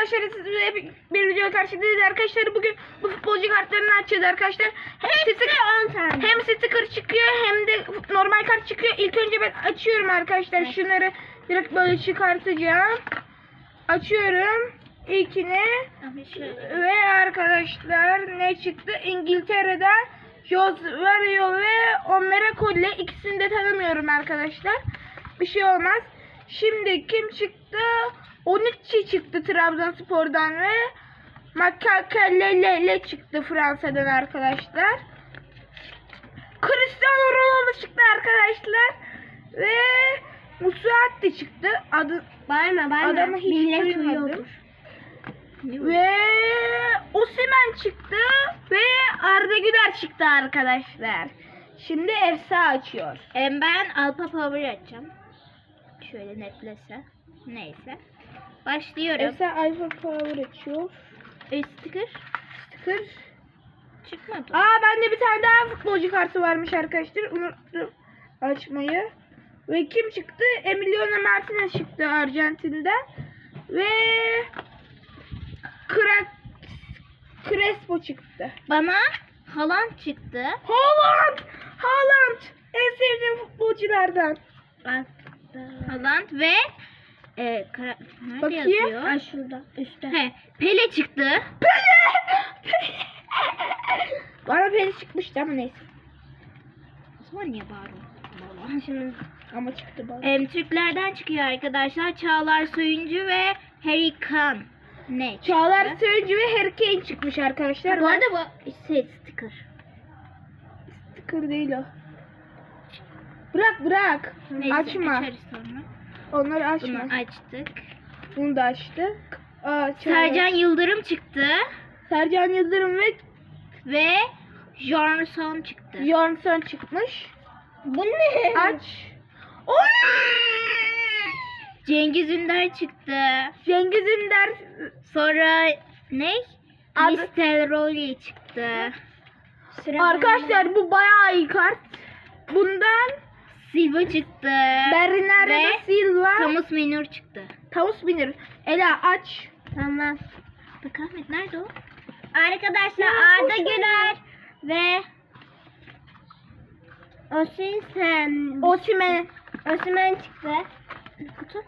arkadaşlar size bir, bir video karşınızdayız arkadaşlar. Bugün bu futbolcu kartlarını açacağız arkadaşlar. Hem sticker, 10 tane. hem sticker çıkıyor hem de normal kart çıkıyor. İlk önce ben açıyorum arkadaşlar. Şunları direkt böyle çıkartacağım. Açıyorum. İlkini. Ve arkadaşlar ne çıktı? İngiltere'den Jose Vario ve Omere Colle ikisini de tanımıyorum arkadaşlar. Bir şey olmaz. Şimdi kim çıktı? Onucci çıktı Trabzonspor'dan ve Makakalele çıktı Fransa'dan arkadaşlar. Cristiano Ronaldo çıktı arkadaşlar. Ve Musuatti çıktı. Adı Bağırma bağırma. Adamı hiç Millet duymadım. Ve Osimhen çıktı ve Arda Güler çıktı arkadaşlar. Şimdi Efsa açıyor. Ben Alpa Power açacağım. Şöyle netlese. Neyse. Başlıyorum. Efsa Alfa Power açıyor. E, sticker Sticker. çıkmadı. Aa bende bir tane daha futbolcu kartı varmış arkadaşlar. Unuttum açmayı. Ve kim çıktı? Emiliano Martinez çıktı Arjantin'den. Ve Krak Crespo çıktı. Bana Haaland çıktı. Haaland! Haaland! En sevdiğim futbolculardan. Haaland ve e, kara, nerede Bakayım. yazıyor? Ha şurada. Üstte. He, Pele çıktı. Bana peri çıkmıştı ama neyse. O zaman niye bağırıyorsun? Şimdi Ama çıktı bana. Em, Türklerden çıkıyor arkadaşlar. Çağlar Soyuncu ve Harry Kane. Ne? çıktı? Çağlar Söyüncü ve Harry Kane çıkmış arkadaşlar. Bu Ben- arada bu şey sticker. Sticker değil o. Bırak bırak. Neyse, Açma. Açarız sonra. Onları açma. Bunu açtık. Bunu da açtık. Aa, Sercan Yıldırım çıktı. Sercan Yıldırım ve Ve Johnson çıktı. Johnson çıkmış. Bu ne? Aç. Oy! Cengiz Ünder çıktı. Cengiz Ünder. Sonra ne? Adı- Nistelrooy çıktı. Arkadaşlar bu bayağı iyi kart. Bundan Silva çıktı. Bernardo Ve Silva. Thomas Minur çıktı. Tavus Binir. Ela aç. Tamam. Bak Ahmet nerede o? Arkadaşlar Ya, Arda boş. Güler ve Osimhen Osimhen. Osimhen çıktı. Kutu.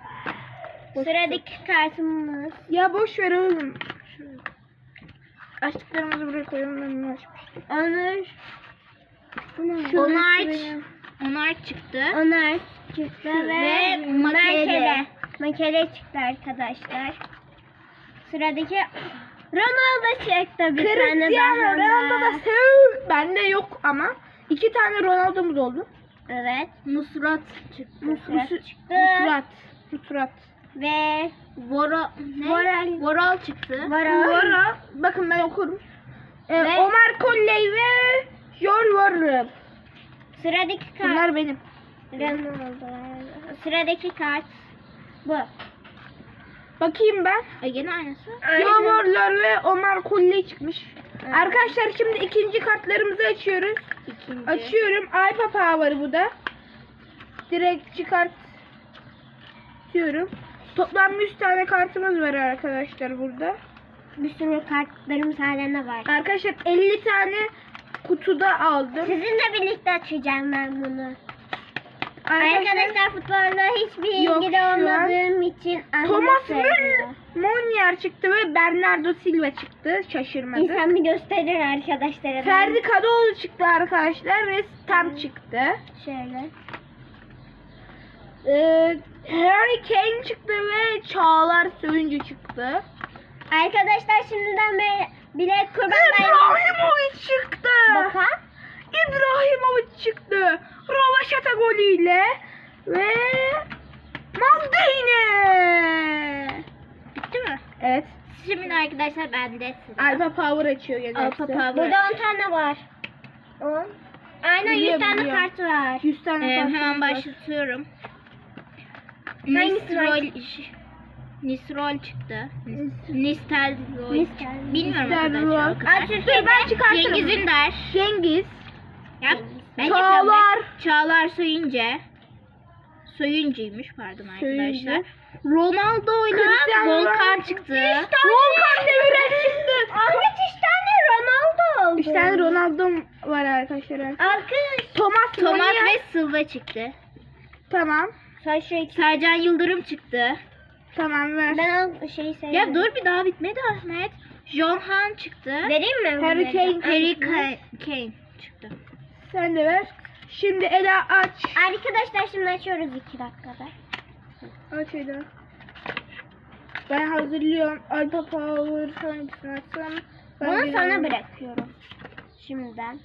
Sıradaki kartımız. Ya boş ver oğlum. Şuraya. Açtıklarımızı buraya koyalım. Ben bunu açmıştım. Onur. Şunu Onar. Onar çıktı. Onar çıktı ve, Makele. Makele çıktı arkadaşlar. Sıradaki Ronaldo çıktı bir tane Cristiano daha. Ronaldo da sev. Bende yok ama. iki tane Ronaldo'muz oldu. Evet. Nusrat çıktı. Nusrat çıktı. Nusrat. Nusrat. Ve Vora, ne? Voral. Voral çıktı. Vara. Bakın ben okurum. Ee, Ve- Omar Kolley ve Jor Varım. Sıradaki kart. Bunlar benim. Ronaldo. Sıradaki kart bu. Bakayım ben. E, gene aynısı. Varlar ve Omar Kolley çıkmış. Evet. Arkadaşlar şimdi ikinci kartlarımızı açıyoruz. İkinci. Açıyorum. Alpa Power bu da. Direkt çıkart diyorum. Toplam 100 tane kartımız var arkadaşlar burada. Bir sürü kartlarımız halen var. Arkadaşlar 50 tane kutuda aldım. Sizinle birlikte açacağım ben bunu. Arkadaşlar, Arkadaşlar futbolla hiçbir Yok ilgili şu an. olmadığım için Thomas. Müller, Monier çıktı ve Bernardo Silva çıktı. Şaşırmadım. İnsan bir gösterir arkadaşlara. Ferdi Kadıoğlu çıktı arkadaşlar ve Stamp çıktı. Şöyle. Ee, Harry Kane çıktı ve Çağlar Söyüncü çıktı. Arkadaşlar şimdiden be bilet kurban bayramı. İbrahimovic çıktı. Bakın. İbrahimovic çıktı. Rovaşata golüyle ve Maldini. Bitti mi? Evet. Şimdi arkadaşlar bende sıra. Alfa Power açıyor gene. Alfa. Power. Burada 10 tane var. 10. Aynen 100 Biliyorum, tane kart var. 100 tane Ee, kartımız hemen var. başlatıyorum. Hangisi Nisrol, Nisrol çıktı. Nistelrooy. Bilmiyorum arkadaşlar. o kadar. Aa, Dur, ben çıkartırım. Cengiz Ünder. Cengiz. Yap. Ben Çağlar. ben. Çağlar Soyuncu. Soyuncuymuş pardon Soyuncu. arkadaşlar. Ronaldo ile Cristiano Volkan Ronaldo. çıktı. Volkan Demirel çıktı. Ahmet üç tane Ronaldo oldu. Bir tane Ronaldo var arkadaşlar. Alkış. Thomas Thomas Munya. ve Silva çıktı. Tamam. Sen şu. Sercan Yıldırım çıktı. Tamam ver. Ben o şeyi sevdim. Ya dur bir daha bitmedi Ahmet. Johan çıktı. Vereyim mi? Harry? Kane. Harry Kane Kane çıktı. Sen de ver. Şimdi Ela aç. Arkadaşlar şimdi açıyoruz iki dakikada. Aç Ela. Ben hazırlıyorum. Alpa Power hangisini açsam? Ben Bunu sana bırakıyorum. Şimdiden.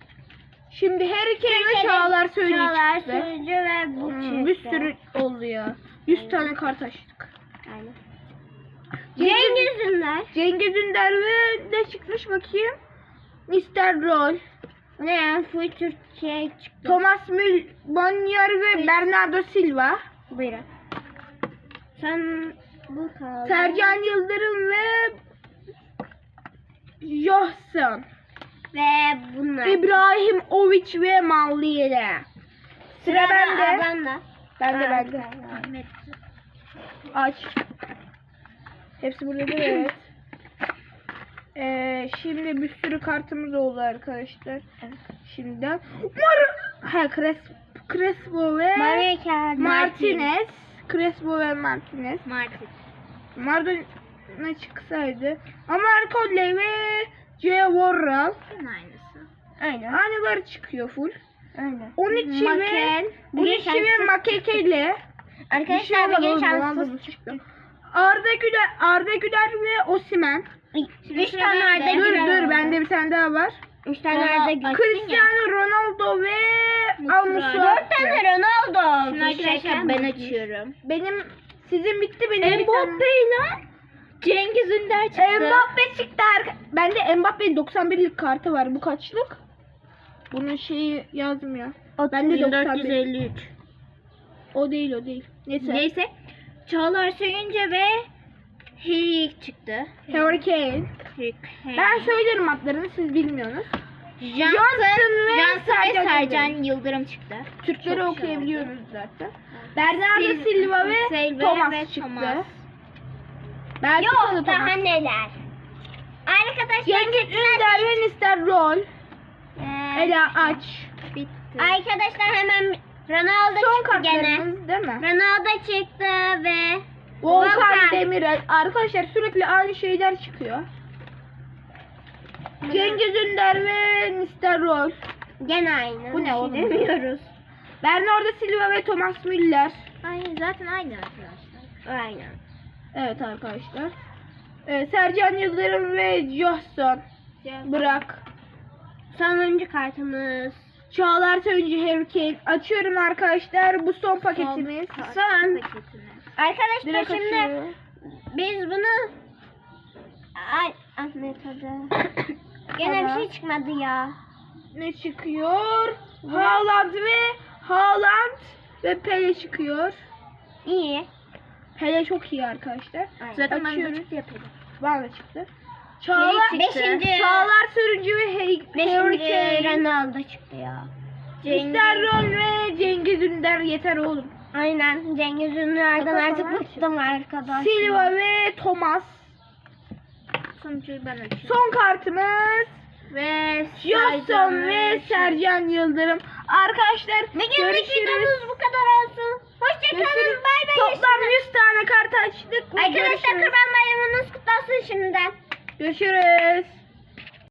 Şimdi Harry Kane ve Çağlar Söyüncü Çağlar. Sözcü ve bu Hmm, çıktı. bir sürü oldu ya. 100 tane kart açtık. Aynen. Cengiz, Ünder. Cengiz Ünder ve ne çıkmış bakayım? Mr. Roll. Ne ya? Full çıktı. Thomas Müller ve Bernardo Silva. Buyurun. Sen bu kaldı. Sercan Yıldırım ve Johnson. Ve bunlar. İbrahim Oviç ve Malliye. Sıra bende. Bende. Bende bende. Ahmet. Aç. Hepsi burada değil? Evet. Ee, şimdi bir sürü kartımız oldu arkadaşlar. Şimdiden. Mar ha, Cres Crespo ve Kart. Martinez. Crespo ve Martinez. Martin. Maradona çıksaydı. Amarcole ve C. Warral. Aynısı. Aynen. Aynıları çıkıyor full. Aynen. 12 ve Makel. Bugün 12 ve Makeke ile Arkadaşlar bugün şanssız çıktı. Arda Güler, Arda Güler ve Osimen. Üç sıra tane. Arda Dur Güler dur oldu. bende bir tane daha var. Üç tane Ronaldo- Arda Güler. Cristiano Ronaldo ve. Almusu. Dört tane Ronaldo. Şimdi arkadaşlar ben açıyorum. Benim sizin bitti benim. Mbappe ile Cengiz Ünder çıktı. Mbappe çıktı. Bende Mbappe'nin 91'lik kartı var. Bu kaçlık? Bunun şeyi yazmıyor. Bende 91. 1453. O değil o değil. Neyse. Neyse. Çağlar Söyünce ve Harry çıktı. Harry Kane. Ben söylerim adlarını siz bilmiyorsunuz. Johnson, Johnson ve Johnson ve Sercan Sercan Yıldırım. Çıktı. Türkleri Çok okuyabiliyoruz zaten. Bernardo Sil- Silva ve Silva Thomas ve çıktı. Thomas. Belki Yok sana daha Thomas. neler. Arkadaşlar Cengiz Ünder ve Mr. Roll. Ee, Ela aç. Bitti. Arkadaşlar hemen Ronaldo Son çıktı gene. kartlarımız değil mi? Ronaldo çıktı ve Volkan Volkan. Demirel. Arkadaşlar sürekli aynı şeyler çıkıyor. Cengiz Ünder ve Mr. Roll. gene aynı. Bu ne oğlum? Demiyoruz. Bernardo Silva ve Thomas Müller. Ay, zaten aynı arkadaşlar. Aynen. Evet arkadaşlar. Ee, Sercan Yıldırım ve Johnson. Bırak. Sonuncu kartımız. Çağlar Söyüncü Harry Kane. Açıyorum arkadaşlar. Bu son paketimiz. Son. Paketini. Arkadaşlar Direkt şimdi açıyorum. biz bunu Ay Ahmet hadi. Gene bir şey çıkmadı ya. Ne çıkıyor? Haaland ve Haaland ve Pele çıkıyor. İyi. Pele çok iyi arkadaşlar. Zaten ben Açıyoruz. de çıktı yapalım. Bana da çıktı. Çağlar, çıktı. Beşinci. Çağlar Sürüncü ve Harry Beşinci Kane. Ronaldo çıktı ya. Mr. Ron ve Cengiz Ünder yeter oğlum. Aynen Cengiz Ünlü'lerden artık falan bıktım arkadaşlar. Silva ve Thomas. Sonucuyu ben açıyorum. Son kartımız Ve Johnson ve Sercan Yıldırım. Arkadaşlar Bugün görüşürüz. videomuz bu kadar olsun. Hoşçakalın. Görüşürüz. Bay bay. Toplam 100 tane kart açtık. Arkadaşlar Görüşürüz. kurban bayramınız kutlu olsun şimdiden. Görüşürüz.